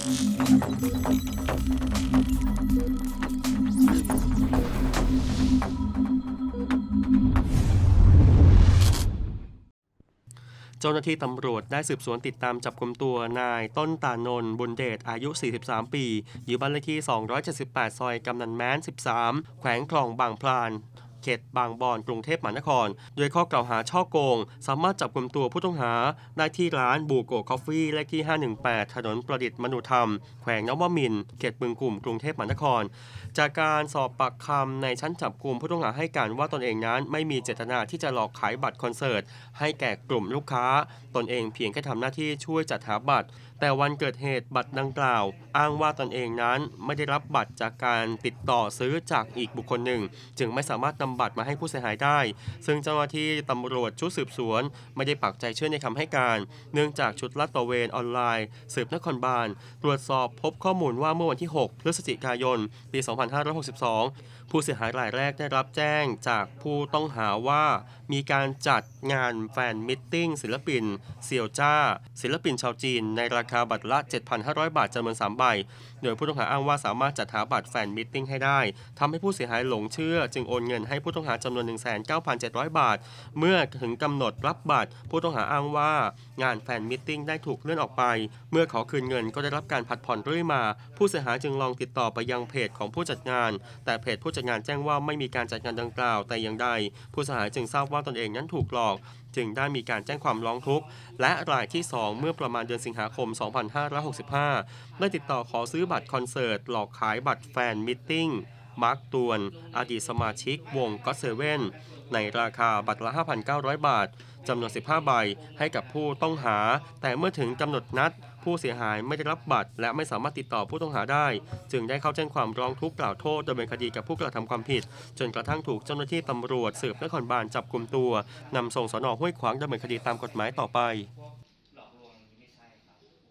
เจ้าหน้าที่ตำรวจได้สืบสวนติดตามจับกลุ่มตัวนายต้นตานนบุญเดชอายุ 43 ปี อยู่บ้านเลขที่ 278 ซอยกำนันแม้น 13 แขวงคลองบางพลาน เขตบางบอนกรุงเทพมหานคร โดยข้อกล่าวหาช่อโกง สามารถจับกลุ่มตัวผู้ต้องหาได้ที่ร้านบูโกคอฟฟี่เลขที่ 518 ถนนประดิษฐ์มนุธรรม แขวงนวมินเขตบึงกลุ่มกรุงเทพมหานคร จากการสอบปากคำในชั้นจับกลุ่มผู้ต้องหาให้การว่าตนเองนั้นไม่มีเจตนาที่จะหลอกขายบัตรคอนเสิร์ตให้แก่กลุ่มลูกค้า ตนเองเพียงแค่ทำหน้าที่ช่วยจัดหาบัตร แต่วันเกิดเหตุบัตรดังกล่าว อ้างว่าตนเองนั้นไม่ได้รับบัตรจากการติดต่อซื้อจากอีกบุคคลหนึ่ง จึงไม่สามารถนำบัตรมาให้ผู้เสียหายได้ ซึ่งเจ้าหน้าที่ตำรวจชุดสืบสวน ไม่ได้ปักใจเชื่อในคำให้การ เนื่องจากชุดลาดตระเวนออนไลน์ สืบนครบาล ตรวจสอบพบข้อมูลว่าเมื่อวันที่ 6 พฤศจิกายน ปี 2562 ผู้เสียหายรายแรกได้รับแจ้งจากผู้ต้องหาว่ามีการจัดงานแฟนมิทติ้งศิลปิน เสี่ยวจ้า ศิลปินชาวจีนในราคาบัตรละ 7,500 บาทจำนวน 3 ใบ โดยผู้ต้องหาอ้างว่าสามารถจัดหาบัตรแฟนมิทติ้งให้ได้ทำให้ผู้เสียหายหลงเชื่อ จึงโอนเงินให้ผู้ต้องหาจำนวน 19,700 บาท เมื่อถึงกำหนดรับบัตร ผู้ต้องหาอ้างว่างานแฟนมิทติ้งได้ถูกเลื่อนออกไป เมื่อขอคืนเงินก็ได้รับการผัดผ่อนเรื่อยมา ผู้เสียหายจึงลองติดต่อไปยังเพจของผู้จัดงาน แต่เพจผู้จัดงานแจ้งว่าไม่มีการจัดงานดังกล่าวแต่อย่างใด ผู้เสียหายจึงทราบว่าตนเองนั้นถูกหลอกจึงได้มีการแจ้งความร้องทุกข์ และรายที่ 2 เมื่อประมาณเดือนสิงหาคม 2565 ได้ติดต่อขอซื้อบัตรคอนเสิร์ต หลอกขายบัตรแฟนมิทติ้ง มาร์คตวน อดีตสมาชิกวงก็เซเว่นในราคาบัตรละ 5,900 บาทจำนวน 15 ใบให้กับผู้ต้องหา แต่เมื่อถึงกำหนดนัด ผู้เสียหายไม่ได้รับบัตร และไม่สามารถติดต่อผู้ต้องหาได้ จึงได้เข้าแจ้งความร้องทุกข์กล่าวโทษดำเนินคดีกับผู้กระทำความผิด จนกระทั่งถูกเจ้าหน้าที่ตำรวจสืบนครบาลจับกลุ่มตัวนำส่งสนห้วยขวางดำเนินคดีตามกฎหมายต่อไป